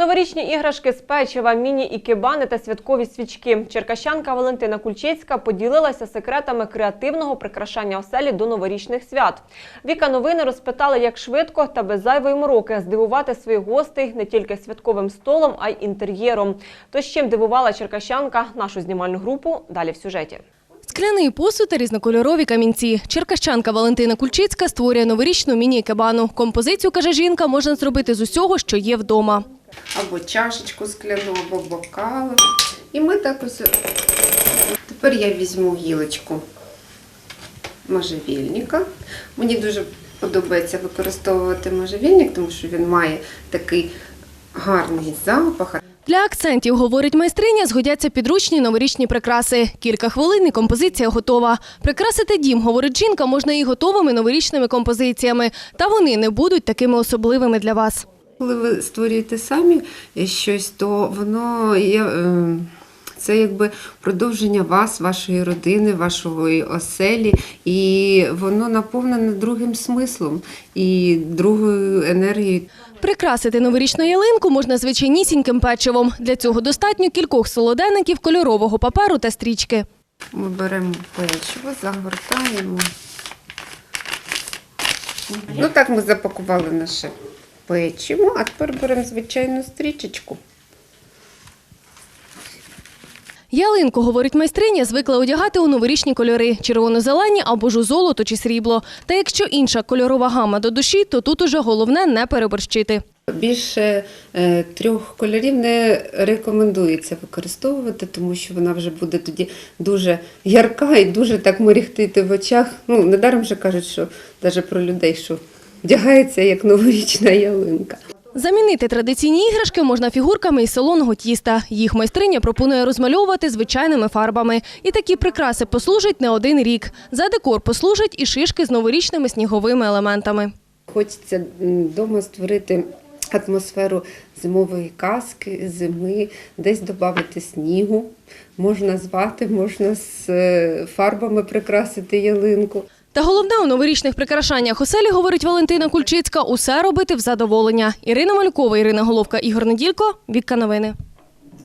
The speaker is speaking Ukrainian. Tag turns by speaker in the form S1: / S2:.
S1: Новорічні іграшки з печива, міні-ікебани та святкові свічки. Черкащанка Валентина Кульчицька поділилася секретами креативного прикрашання оселі до новорічних свят. Віка новини розпитала, як швидко та без зайвої мороки здивувати своїх гостей не тільки святковим столом, а й інтер'єром. То з чим дивувала черкащанка нашу знімальну групу? Далі в сюжеті.
S2: Скляний посуд та різнокольорові камінці. Черкащанка Валентина Кульчицька створює новорічну міні-кебану. Композицію, каже жінка, можна зробити з усього, що є вдома.
S3: Або чашечку скляну, або бокал. І ми так ось. Тепер я візьму гілочку можжевільника. Мені дуже подобається використовувати можжевільник, тому що він має такий гарний запах.
S2: Для акцентів, говорить майстриня, згодяться підручні новорічні прикраси. Кілька хвилин і композиція готова. Прикрасити дім, говорить жінка, можна і готовими новорічними композиціями. Та вони не будуть такими особливими для вас.
S3: Коли ви створюєте самі щось, то воно є. е, Це якби продовження вас, вашої родини, вашої оселі, і воно наповнене другим смислом і другою енергією.
S2: Прикрасити новорічну ялинку можна звичайнісіньким печивом. Для цього достатньо кількох солоденників, кольорового паперу та стрічки.
S3: Ми беремо печиво, загортаємо. Ну так ми запакували наше печиво, а тепер беремо звичайну стрічечку.
S2: Ялинку, говорить майстриня, звикла одягати у новорічні кольори – червоно-зелені або ж у золото чи срібло. Та якщо інша кольорова гама до душі, то тут уже головне не переборщити.
S3: Більше е, трьох кольорів не рекомендується використовувати, тому що вона вже буде тоді дуже ярка і дуже так мерехтити в очах. Ну, недаром же кажуть, що навіть про людей, що вдягається як новорічна ялинка.
S2: Замінити традиційні іграшки можна фігурками із солоного тіста. Їх майстриня пропонує розмальовувати звичайними фарбами. І такі прикраси послужать не один рік. За декор послужать і шишки з новорічними сніговими елементами.
S3: Хочеться вдома створити атмосферу зимової казки, зими, десь додати снігу. Можна звати, можна з е, фарбами прикрасити ялинку.
S2: Та головне у новорічних прикрашаннях оселі, говорить Валентина Кульчицька, усе робити в задоволення. Ірина Малюкова, Ірина Головка, Ігор Неділько. Вікка новини.